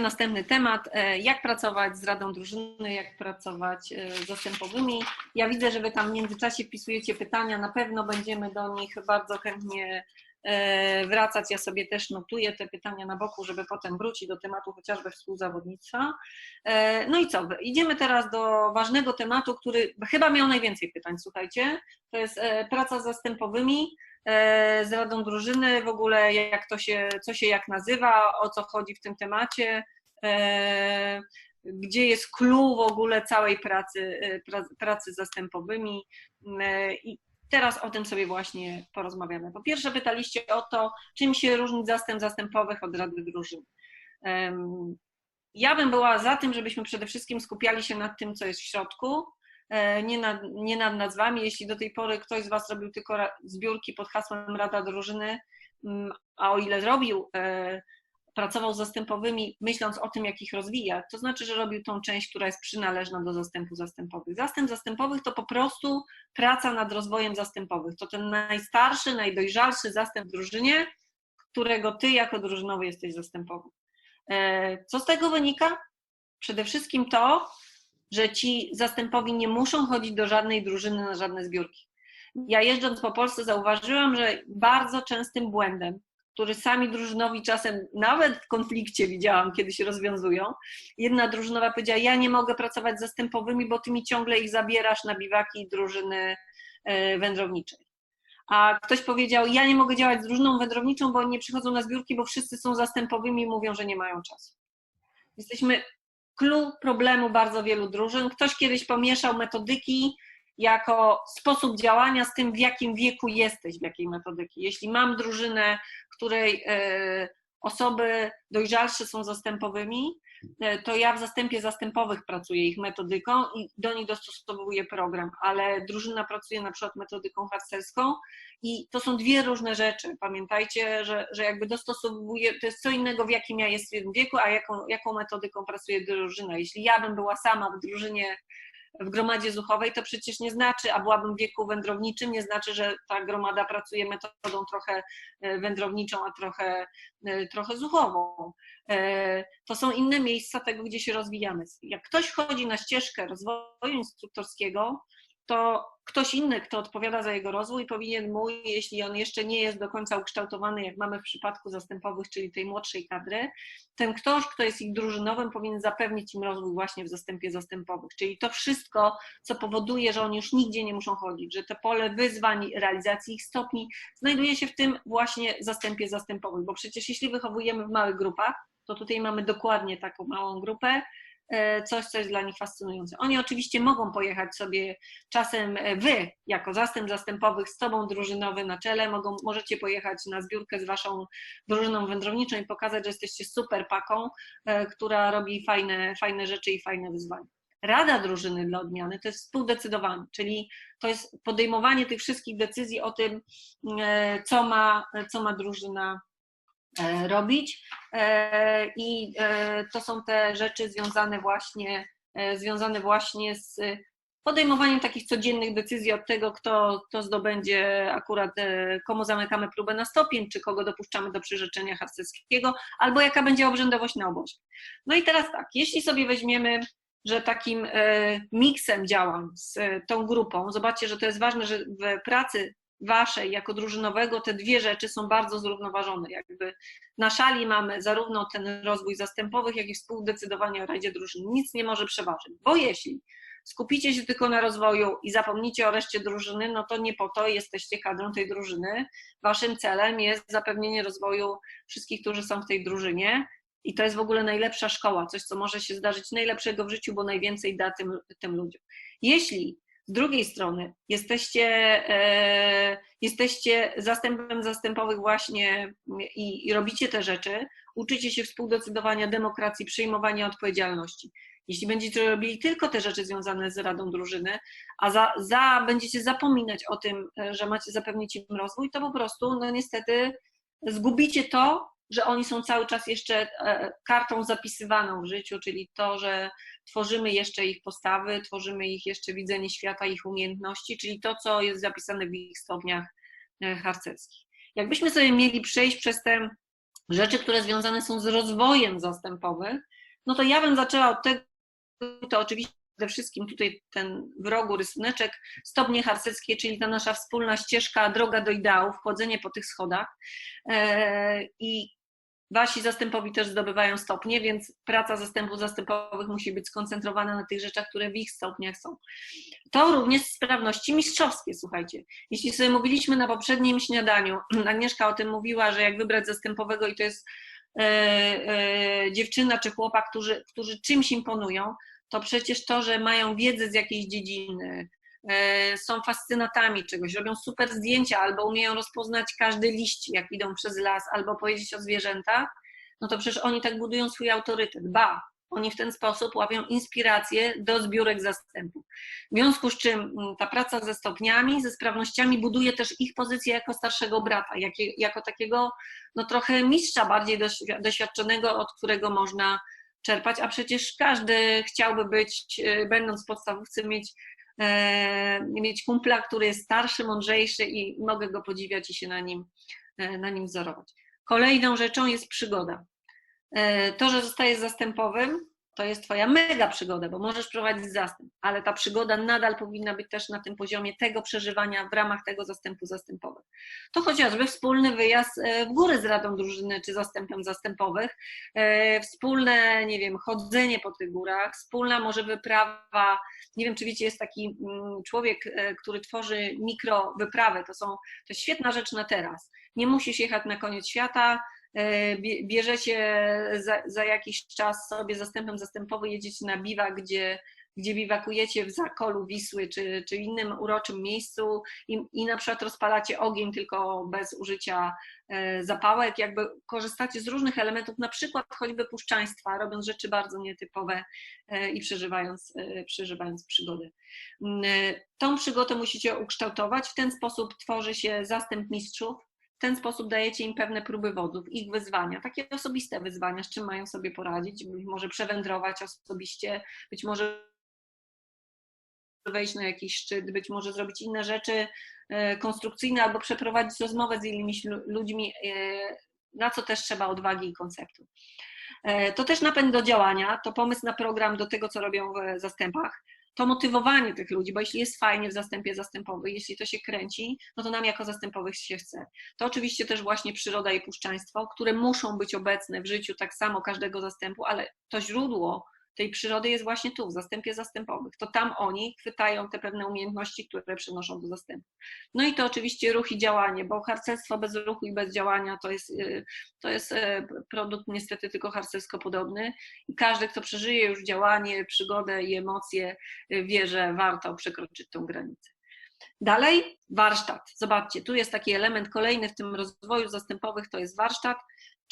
Następny temat. E, jak pracować z Radą Drużyny, jak pracować e, z zastępowymi. Ja widzę, że Wy tam w międzyczasie wpisujecie pytania. Na pewno będziemy do nich bardzo chętnie e, wracać. Ja sobie też notuję te pytania na boku, żeby potem wrócić do tematu chociażby współzawodnictwa. No i co? Idziemy teraz do ważnego tematu, który chyba miał najwięcej pytań, słuchajcie. To jest praca z zastępowymi. E, z Radą Drużyny, w ogóle jak to się, co się jak nazywa, o co chodzi w tym temacie, e, gdzie jest clue w ogóle całej pracy, e, pracy zastępowymi i teraz o tym sobie właśnie porozmawiamy. Po pierwsze pytaliście o to, czym się różni zastęp zastępowych od Rady Drużyny. Ja bym była za tym, żebyśmy przede wszystkim skupiali się nad tym, co jest w środku, nie nad, nie nad nazwami. Jeśli do tej pory ktoś z Was robił tylko zbiórki pod hasłem Rada Drużyny, mm, a o ile zrobił, e, pracował z zastępowymi, myśląc o tym, jak ich rozwijać, to znaczy, że robił tą część, która jest przynależna do zastępu zastępowych. Zastęp zastępowych to po prostu praca nad rozwojem zastępowych. To ten najstarszy, najdojrzalszy zastęp w drużynie, którego Ty jako drużynowy jesteś zastępowy. E, co z tego wynika? Przede wszystkim to, że ci zastępowi nie muszą chodzić do żadnej drużyny na żadne zbiórki. Ja jeżdżąc po Polsce zauważyłam, że bardzo częstym błędem, który sami drużynowi czasem nawet w konflikcie widziałam, kiedy się rozwiązują, jedna drużynowa powiedziała, ja nie mogę pracować z zastępowymi, bo ty mi ciągle ich zabierasz na biwaki drużyny e, wędrowniczej. A ktoś powiedział, ja nie mogę działać z drużyną wędrowniczą, bo oni nie przychodzą na zbiórki, bo wszyscy są zastępowymi i mówią, że nie mają czasu. Jesteśmy clue problemu bardzo wielu drużyn. Ktoś kiedyś pomieszał metodyki jako sposób działania z tym, w jakim wieku jesteś, w jakiej metodyki. Jeśli mam drużynę, której e, osoby dojrzalsze są zastępowymi, e, to ja w zastępie zastępowych pracuję ich metodyką i do nich dostosowuję program, ale drużyna pracuje na przykład metodyką harcerską i to są dwie różne rzeczy. Pamiętajcie, że, że jakby dostosowuję, to jest co innego w jakim ja jestem wieku, a jaką, jaką metodyką pracuje drużyna. Jeśli ja bym była sama w drużynie w gromadzie zuchowej, to przecież nie znaczy, a byłabym w wieku wędrowniczym, nie znaczy, że ta gromada pracuje metodą trochę e, wędrowniczą, a trochę, e, trochę zuchową. E, to są inne miejsca tego, gdzie się rozwijamy. Jak ktoś chodzi na ścieżkę rozwoju instruktorskiego, to ktoś inny, kto odpowiada za jego rozwój, powinien mu, jeśli on jeszcze nie jest do końca ukształtowany, jak mamy w przypadku zastępowych, czyli tej młodszej kadry, ten ktoś, kto jest ich drużynowym, powinien zapewnić im rozwój właśnie w zastępie zastępowych. Czyli to wszystko, co powoduje, że oni już nigdzie nie muszą chodzić, że te pole wyzwań, realizacji ich stopni znajduje się w tym właśnie zastępie zastępowych, bo przecież jeśli wychowujemy w małych grupach, to tutaj mamy dokładnie taką małą grupę, coś, co jest dla nich fascynujące. Oni oczywiście mogą pojechać sobie czasem e, wy, jako zastęp zastępowych z tobą drużynowy na czele, mogą, możecie pojechać na zbiórkę z waszą drużyną wędrowniczą i pokazać, że jesteście super paką, e, która robi fajne, fajne rzeczy i fajne wyzwania. Rada drużyny dla odmiany to jest współdecydowanie, czyli to jest podejmowanie tych wszystkich decyzji o tym, co ma, co ma drużyna E, robić. E, I e, to są te rzeczy związane właśnie, związane właśnie z podejmowaniem takich codziennych decyzji od tego, kto, kto zdobędzie akurat, komu zamykamy próbę na stopień, czy kogo dopuszczamy do przyrzeczenia harcerskiego, albo jaka będzie obrzędowość na obozie. No i teraz tak, jeśli sobie weźmiemy, że takim miksem działam z tą grupą, zobaczcie, że to jest ważne, że w pracy waszej jako drużynowego te dwie rzeczy są bardzo zrównoważone. Jakby na szali mamy zarówno ten rozwój zastępowych, jak i współdecydowanie o radzie drużyny. Nic nie może przeważyć, bo jeśli skupicie się tylko na rozwoju i zapomnicie o reszcie drużyny, no to nie po to jesteście kadrą tej drużyny. Waszym celem jest zapewnienie rozwoju wszystkich, którzy są w tej drużynie. I to jest w ogóle najlepsza szkoła, coś, co może się zdarzyć najlepszego w życiu, bo najwięcej da tym, tym ludziom. Jeśli z drugiej strony jesteście, e, jesteście zastępem zastępowych właśnie i, i robicie te rzeczy, uczycie się współdecydowania, demokracji, przyjmowania odpowiedzialności. Jeśli będziecie robili tylko te rzeczy związane z Radą Drużyny, a za, za, będziecie zapominać o tym, e, że macie zapewnić im rozwój, to po prostu, no niestety, zgubicie to, że oni są cały czas jeszcze e, kartą zapisywaną w życiu, czyli to, że tworzymy jeszcze ich postawy, tworzymy ich jeszcze widzenie świata, ich umiejętności, czyli to, co jest zapisane w ich stopniach e, harcerskich. Jakbyśmy sobie mieli przejść przez te rzeczy, które związane są z rozwojem zastępowych, no to ja bym zaczęła od tego, to oczywiście przede wszystkim tutaj ten w rogu rysuneczek, stopnie harcerskie, czyli ta nasza wspólna ścieżka, droga do ideałów, wchodzenie po tych schodach. E, I wasi zastępowi też zdobywają stopnie, więc praca zastępów zastępowych musi być skoncentrowana na tych rzeczach, które w ich stopniach są. To również sprawności mistrzowskie, słuchajcie. Jeśli sobie mówiliśmy na poprzednim śniadaniu, Agnieszka o tym mówiła, że jak wybrać zastępowego i to jest e, e, dziewczyna czy chłopak, którzy, którzy czymś imponują, to przecież to, że mają wiedzę z jakiejś dziedziny, są fascynatami czegoś, robią super zdjęcia albo umieją rozpoznać każdy liść, jak idą przez las, albo powiedzieć o zwierzętach, no to przecież oni tak budują swój autorytet. Ba, oni w ten sposób łapią inspirację do zbiórek zastępów. W związku z czym mm, ta praca ze stopniami, ze sprawnościami buduje też ich pozycję jako starszego brata, jako takiego no, trochę mistrza bardziej doświadczonego, od którego można czerpać, a przecież każdy chciałby być, e, będąc w podstawówce, mieć, e, mieć kumpla, który jest starszy, mądrzejszy i mogę go podziwiać i się na nim, e, na nim wzorować. Kolejną rzeczą jest przygoda. To, że zostajesz zastępowym, to jest Twoja mega przygoda, bo możesz prowadzić zastęp, ale ta przygoda nadal powinna być też na tym poziomie tego przeżywania w ramach tego zastępu zastępowych. To chociażby wspólny wyjazd e, w góry z radą drużyny czy zastępem zastępowych, e, wspólne, nie wiem, chodzenie po tych górach, wspólna może wyprawa, nie wiem, czy wiecie, jest taki mm, człowiek, e, który tworzy mikrowyprawę, to są, to jest świetna rzecz na teraz. Nie musisz jechać na koniec świata, E, bierzecie za, za jakiś czas sobie zastępem zastępowy, jedziecie na biwak, gdzie, gdzie biwakujecie w zakolu Wisły czy, czy innym uroczym miejscu i, i na przykład rozpalacie ogień tylko bez użycia e, zapałek, jakby korzystacie z różnych elementów, na przykład choćby puszczaństwa, robiąc rzeczy bardzo nietypowe e, i przeżywając, przeżywając przygody. Mm, tą przygodę musicie ukształtować, w ten sposób tworzy się zastęp mistrzów, w ten sposób dajecie im pewne próby wodów, ich wyzwania, takie osobiste wyzwania, z czym mają sobie poradzić, być może przewędrować osobiście, być może wejść na jakiś szczyt, być może zrobić inne rzeczy e, konstrukcyjne albo przeprowadzić rozmowę z innymi ludźmi, e, na co też trzeba odwagi i konceptu. E, to też napęd do działania, to pomysł na program do tego, co robią w zastępach to motywowanie tych ludzi, bo jeśli jest fajnie w zastępie zastępowy, jeśli to się kręci, no to nam jako zastępowych się chce. To oczywiście też właśnie przyroda i puszczaństwo, które muszą być obecne w życiu tak samo każdego zastępu, ale to źródło tej przyrody jest właśnie tu, w zastępie zastępowych. To tam oni chwytają te pewne umiejętności, które przenoszą do zastępu. No i to oczywiście ruch i działanie, bo harcerstwo bez ruchu i bez działania to jest, y, to jest y, produkt niestety tylko harcersko podobny i każdy, kto przeżyje już działanie, przygodę i emocje, y, wie, że warto przekroczyć tą granicę. Dalej, warsztat. Zobaczcie, tu jest taki element kolejny w tym rozwoju zastępowych, to jest warsztat.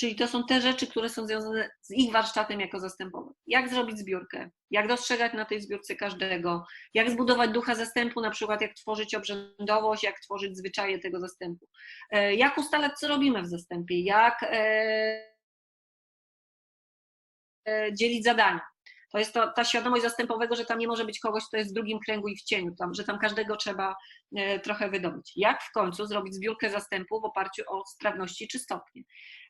Czyli to są te rzeczy, które są związane z ich warsztatem jako zastępowym. Jak zrobić zbiórkę, jak dostrzegać na tej zbiórce każdego, jak zbudować ducha zastępu, na przykład jak tworzyć obrzędowość, jak tworzyć zwyczaje tego zastępu, e, jak ustalać, co robimy w zastępie, jak e, e, dzielić zadania. To jest to, ta świadomość zastępowego, że tam nie może być kogoś, kto jest w drugim kręgu i w cieniu, tam, że tam każdego trzeba e, trochę wydobyć. Jak w końcu zrobić zbiórkę zastępu w oparciu o sprawności czy stopnie?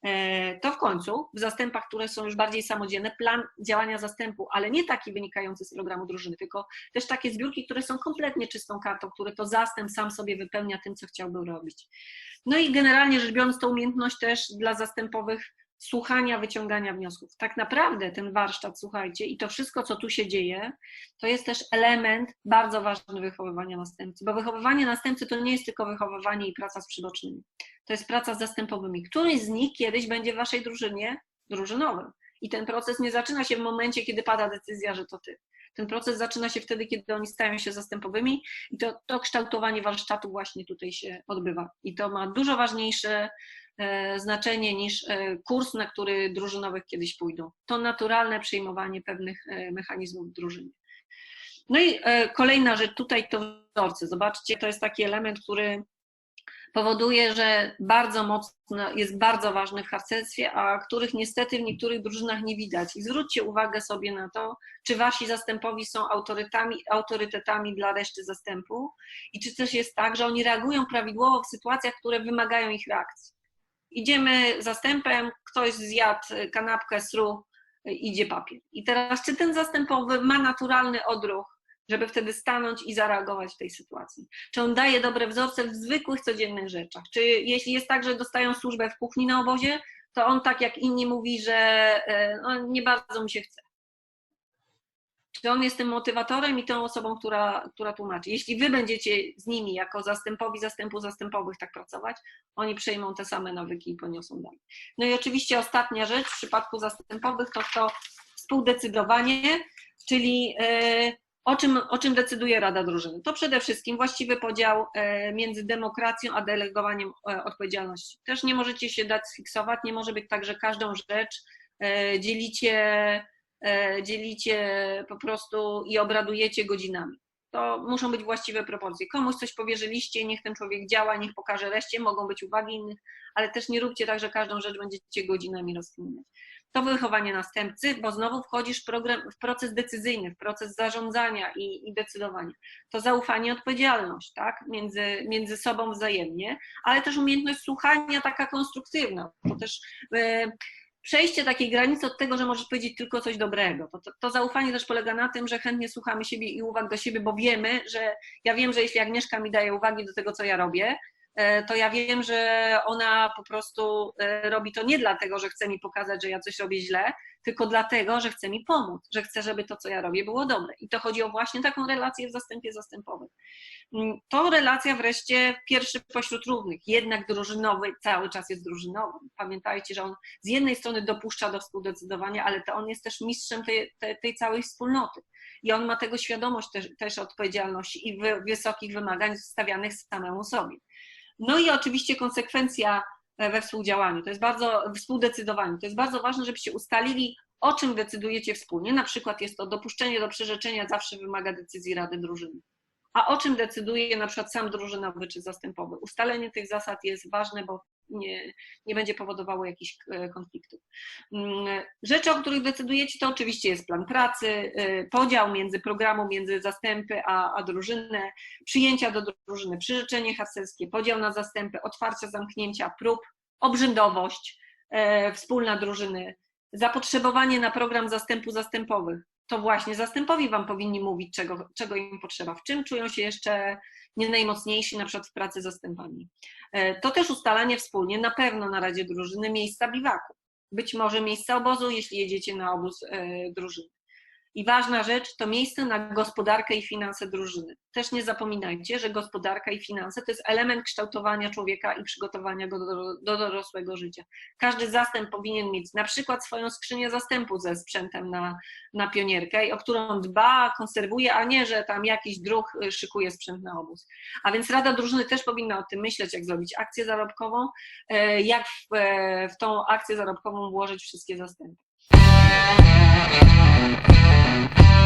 E, to w końcu w zastępach, które są już bardziej samodzielne, plan działania zastępu, ale nie taki wynikający z programu drużyny, tylko też takie zbiórki, które są kompletnie czystą kartą, które to zastęp sam sobie wypełnia tym, co chciałby robić. No i generalnie rzecz biorąc, to umiejętność też dla zastępowych słuchania, wyciągania wniosków. Tak naprawdę ten warsztat, słuchajcie, i to wszystko, co tu się dzieje, to jest też element bardzo ważny wychowywania następcy, bo wychowywanie następcy to nie jest tylko wychowywanie i praca z przydocznymi. To jest praca z zastępowymi. Któryś z nich kiedyś będzie w waszej drużynie drużynowym. I ten proces nie zaczyna się w momencie, kiedy pada decyzja, że to ty. Ten proces zaczyna się wtedy, kiedy oni stają się zastępowymi i to, to kształtowanie warsztatu właśnie tutaj się odbywa. I to ma dużo ważniejsze znaczenie niż e, kurs, na który drużynowych kiedyś pójdą. To naturalne przyjmowanie pewnych e, mechanizmów w drużynie. No i kolejna rzecz, tutaj to wzorce. Zobaczcie, to jest taki element, który powoduje, że bardzo mocno, jest bardzo ważny w harcerstwie, a których niestety w niektórych drużynach nie widać. I zwróćcie uwagę sobie na to, czy wasi zastępowi są autorytetami, autorytetami dla reszty zastępu i czy też jest tak, że oni reagują prawidłowo w sytuacjach, które wymagają ich reakcji. Idziemy zastępem, ktoś zjadł kanapkę sru, idzie papier. I teraz, czy ten zastępowy ma naturalny odruch, żeby wtedy stanąć i zareagować w tej sytuacji? Czy on daje dobre wzorce w zwykłych, codziennych rzeczach? Czy jeśli jest tak, że dostają służbę w kuchni na obozie, to on tak jak inni mówi, że e, no, nie bardzo mi się chce. Czy on jest tym motywatorem i tą osobą, która, która tłumaczy? Jeśli wy będziecie z nimi jako zastępowi zastępu zastępowych tak pracować, oni przejmą te same nawyki i poniosą dalej. No i oczywiście ostatnia rzecz w przypadku zastępowych to to współdecydowanie, czyli e, o czym, o czym decyduje Rada Drużyny? To przede wszystkim właściwy podział e, między demokracją a delegowaniem e, odpowiedzialności. Też nie możecie się dać sfiksować, nie może być tak, że każdą rzecz dzielicie dzielicie po prostu i obradujecie godzinami. To muszą być właściwe proporcje. Komuś coś powierzyliście, niech ten człowiek działa, niech pokaże reszcie, mogą być uwagi innych, ale też nie róbcie tak, że każdą rzecz będziecie godzinami rozkminiać. To wychowanie następcy, bo znowu wchodzisz w, program, w proces decyzyjny, w proces zarządzania i, i decydowania. To zaufanie, odpowiedzialność, tak, między, między sobą wzajemnie, ale też umiejętność słuchania taka konstruktywna, bo też yy, przejście takiej granicy od tego, że możesz powiedzieć tylko coś dobrego. To, to, to, zaufanie też polega na tym, że chętnie słuchamy siebie i uwag do siebie, bo wiemy, że ja wiem, że jeśli Agnieszka mi daje uwagi do tego, co ja robię, to ja wiem, że ona po prostu e, robi to nie dlatego, że chce mi pokazać, że ja coś robię źle, tylko dlatego, że chce mi pomóc, że chce, żeby to, co ja robię, było dobre. I to chodzi o właśnie taką relację w zastępie zastępowym. Mm, to relacja wreszcie pierwszy pośród równych, jednak drużynowy, cały czas jest drużynowy. Pamiętajcie, że on z jednej strony dopuszcza do współdecydowania, ale to on jest też mistrzem tej, tej, tej całej wspólnoty. I on ma tego świadomość też, też odpowiedzialności i wy, wysokich wymagań stawianych samemu sobie. No i oczywiście konsekwencja we współdziałaniu, to jest bardzo, współdecydowaniu. To jest bardzo ważne, żebyście ustalili, o czym decydujecie wspólnie. Na przykład jest to dopuszczenie do przyrzeczenia zawsze wymaga decyzji Rady Drużyny. A o czym decyduje na przykład sam drużynowy czy zastępowy? Ustalenie tych zasad jest ważne, bo nie, nie będzie powodowało jakichś e, konfliktów. Mm, rzeczy, o których decydujecie, to oczywiście jest plan pracy, e, podział między programu, między zastępy a, a drużynę, przyjęcia do drużyny, przyrzeczenie harcerskie, podział na zastępy, otwarcia, zamknięcia prób, obrzędowość, e, wspólna drużyny, zapotrzebowanie na program zastępu zastępowych. To właśnie zastępowi Wam powinni mówić, czego, czego im potrzeba, w czym czują się jeszcze nie najmocniejsi, na przykład w pracy zastępami. E, to też ustalanie wspólnie, na pewno na Radzie Drużyny, miejsca biwaku. Być może miejsca obozu, jeśli jedziecie na obóz e, drużyny. I ważna rzecz to miejsce na gospodarkę i finanse drużyny. Też nie zapominajcie, że gospodarka i finanse to jest element kształtowania człowieka i przygotowania go do, do dorosłego życia. Każdy zastęp powinien mieć na przykład swoją skrzynię zastępu ze sprzętem na, na pionierkę, o którą dba, konserwuje, a nie, że tam jakiś druh szykuje sprzęt na obóz. A więc Rada Drużyny też powinna o tym myśleć, jak zrobić akcję zarobkową, e, jak w, e, w tą akcję zarobkową włożyć wszystkie zastępy.